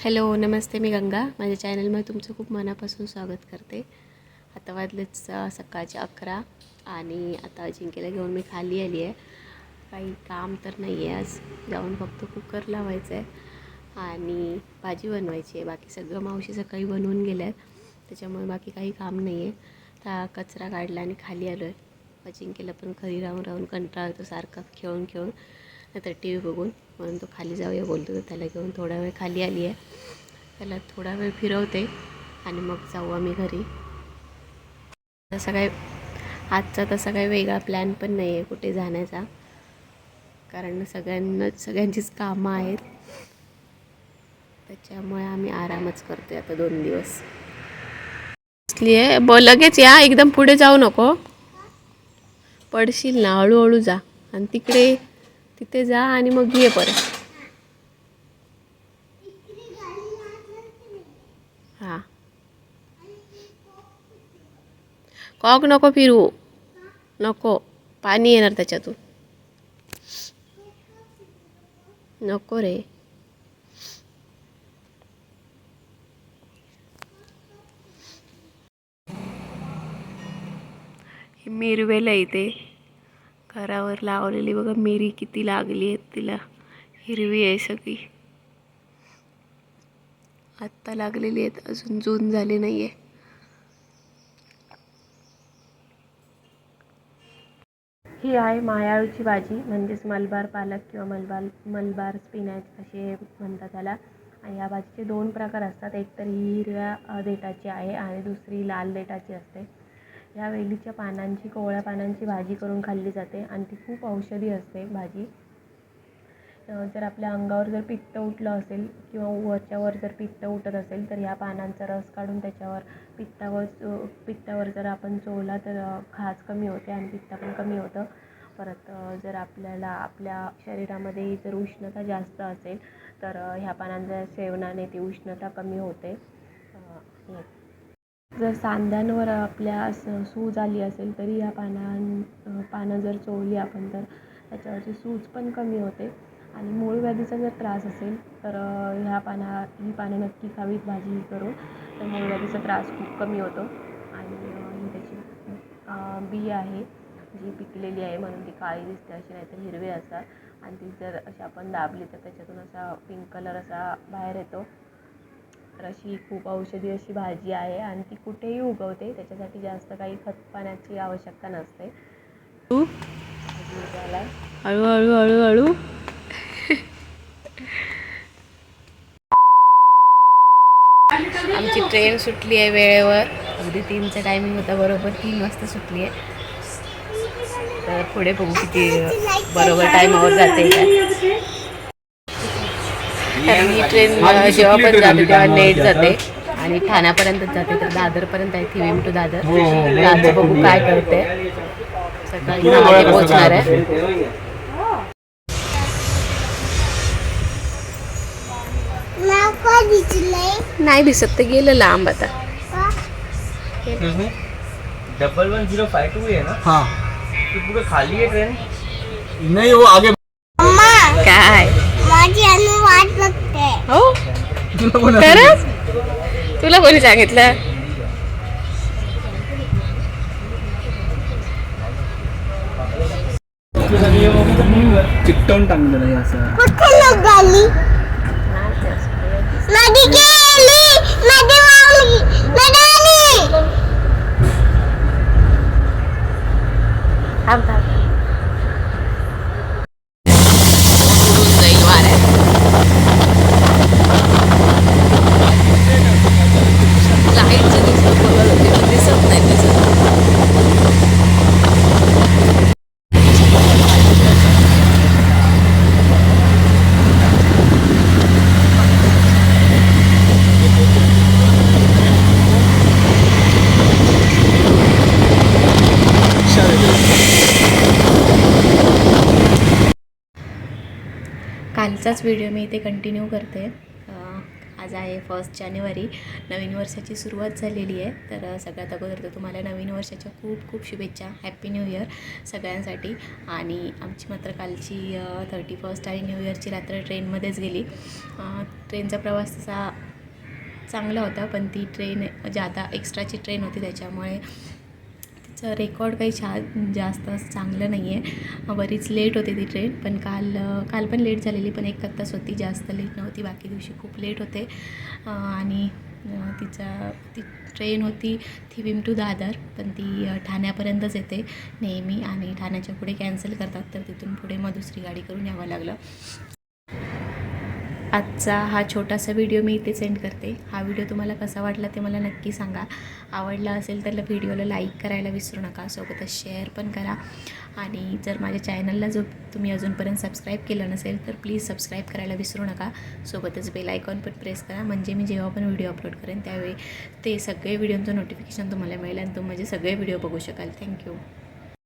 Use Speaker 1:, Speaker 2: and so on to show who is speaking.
Speaker 1: Hello नमस्ते मी गंगा. माझ्या चॅनलमध्ये तुमचं खूप मनापासून स्वागत करते. आता वाजलेच सकाळचे अकरा आणि आता अजिंक्यला घेऊन मी खाली आली आहे. काही काम तर नाही आहे आज. जाऊन फक्त कुकर लावायचं आहे आणि भाजी बनवायची आहे. बाकी सगळं मावशी सकाळी बनवून गेल्या. आहेत त्याच्यामुळे बाकी काही काम नाही आहे तर कचरा काढला आणि खाली आलो आहे अजिंक्यला पण घरी राहून राहून कंटाळतो सारखा खेळून खेळून नाहीतर टी व्ही बघून. म्हणून तो खाली जाऊया बोलतो तर त्याला घेऊन थोडा वेळ खाली आली आहे. त्याला थोडा वेळ फिरवते आणि मग जाऊ आम्ही घरी. तसा काय आजचा तसा काही वेगळा प्लॅन पण नाही आहे कुठे जाण्याचा. कारण सगळ्यांना सगळ्यांचीच कामं आहेत. त्याच्यामुळे आम्ही आरामच करतोय आता दोन दिवस. आहे ब लगेच या. एकदम पुढे जाऊ नको. पडशील ना. हळूहळू जा. आणि तिकडे तिथे जा आणि मग ये परत. हां. कॉक नको फिरू. नको. पाणी येणार त्याच्यातून. नको रे. मिरवेला मिरवेल इथे. घरावर लावलेली बघा मिरी किती लागली आहेत तिला. हिरवी आहे सगळी. आत्ता लागलेली आहेत अजून जून झाली नाही आहे ही आहे मायाळूची भाजी म्हणजेच मलबार पालक किंवा मलबार मलबार स्पिनॅच असे म्हणतात त्याला. आणि या भाजीचे दोन प्रकार असतात. एक तर ही हिरव्या देठाची आहे आणि दुसरी लाल देठाची असते. ह्या वेलीच्या पानांची कोवळ्या पानांची भाजी करून खाल्ली जाते आणि ती खूप औषधी असते भाजी. जर आपल्या अंगावर जर पित्त उठलं असेल किंवा वरच्यावर जर पित्त उठत असेल तर ह्या पानांचा रस काढून त्याच्यावर पित्तावर चो- पित्तावर जर आपण चोळला तर खाज कमी होते आणि पित्त पण कमी होतं. परत जर आपल्याला आपल्या शरीरामध्ये जर उष्णता जास्त असेल तर ह्या पानांच्या सेवनाने ती उष्णता कमी होते. हे. जर सांध्यांवर आपल्या असं सूज आली असेल तरी या पानां पानं जर चोळली आपण तर त्याच्यावरची सूज पण कमी होते. आणि मूळ व्याधीचा जर त्रास असेल तर ह्या पाना ही पानं नक्की खावीत भाजी करून. तर मूळ व्याधीचा त्रास खूप कमी होतो. आणि ही त्याची बी आहे जी पिकलेली आहे म्हणून ती काळी दिसते अशी नाहीतर हिरवी असतात. आणि ती जर अशी आपण दाबली तर त्याच्यातून असा पिंक कलर असा बाहेर येतो. तर अशी खूप औषधी अशी भाजी आहे आणि ती कुठेही उगवते. त्याच्यासाठी जास्त काही खत पाण्याची आवश्यकता नसते. हळू हळू हळू हळू आमची ट्रेन सुटली आहे वेळेवर. अगदी तीनचं टायमिंग होता बरोबर तीन वाजता सुटली आहे. तर पुढे बघू किती बरोबर टायमावर जाते. का कारण ही ट्रेन जेव्हा पण जाते तेव्हा लेट जाते? आणि ठाण्यापर्यंत जाते तर दादरपर्यंत आहे थिवेम टू दादर. तर आज बघू काय करते. सकाळी पोहोचणार आहे. नाही दिसत ते गेलं लांब आता.
Speaker 2: Double one zero five two है ना?
Speaker 3: हाँ.
Speaker 2: तो पूरा खाली है ट्रेन
Speaker 3: नहीं वो आगे
Speaker 4: अम्मा
Speaker 1: काय
Speaker 4: माझी अनु वाट बघते
Speaker 1: हो
Speaker 3: तुला कोण
Speaker 1: खरंच? तुला कोणी सांगितलं?
Speaker 3: चिकटवून टाकलेलं आहे असं
Speaker 4: कुठे निघाली नदी गेली नदी वावली नदी आली
Speaker 1: थांब थांब उडून जाईल वाऱ्यात लाईटचं दिसत बघत होते पण दिसत नाही दिसत कालचाच व्हिडिओ मी इथे कंटिन्यू करते. आज आहे फर्स्ट जानेवारी. नवीन वर्षाची सुरुवात झालेली आहे. तर सगळ्यात अगोदर तर तुम्हाला नवीन वर्षाच्या खूप खूप शुभेच्छा. हॅप्पी न्यू इयर सगळ्यांसाठी. आणि आमची मात्र कालची थर्टी फर्स्ट आणि न्यू इयरची रात्र ट्रेनमध्येच गेली. ट्रेनचा प्रवास तसा चांगला होता पण ती ट्रेन जादा एक्स्ट्राची ट्रेन होती त्याच्यामुळे तिचं रेकॉर्ड काही छान जास्त चांगलं नाही आहे बरीच लेट होते ती ट्रेन पण काल काल पण लेट झालेली पण एक तास होती जास्त लेट नव्हती बाकी दिवशी खूप लेट होते. आणि तिचा ती ट्रेन होती थिविम टू दादर पण ती ठाण्यापर्यंतच येते. नेहमी आणि ठाण्याच्या पुढे कॅन्सल करतात तर तिथून पुढे मग दुसरी गाडी करून यावं लागलं. आजचा हा छोटासा व्हिडिओ मी इथे सेंड करते. हा व्हिडिओ तुम्हाला कसा वाटला ते मला नक्की सांगा. आवडला असेल तर व्हिडिओला लाईक करायला विसरू नका. सोबतच शेअर पण करा. आणि जर माझ्या चॅनलला जो तुम्ही अजूनपर्यंत सबस्क्राईब केलं नसेल तर प्लीज सबस्क्राईब करायला विसरू नका. सोबतच बेल आयकॉन पण प्रेस करा. म्हणजे मी जेव्हा पण व्हिडिओ अपलोड करेन त्यावेळी ते सगळे व्हिडिओचं नोटिफिकेशन तुम्हाला मिळेल आणि तुम्ही माझे सगळे व्हिडिओ बघू शकाल. थँक्यू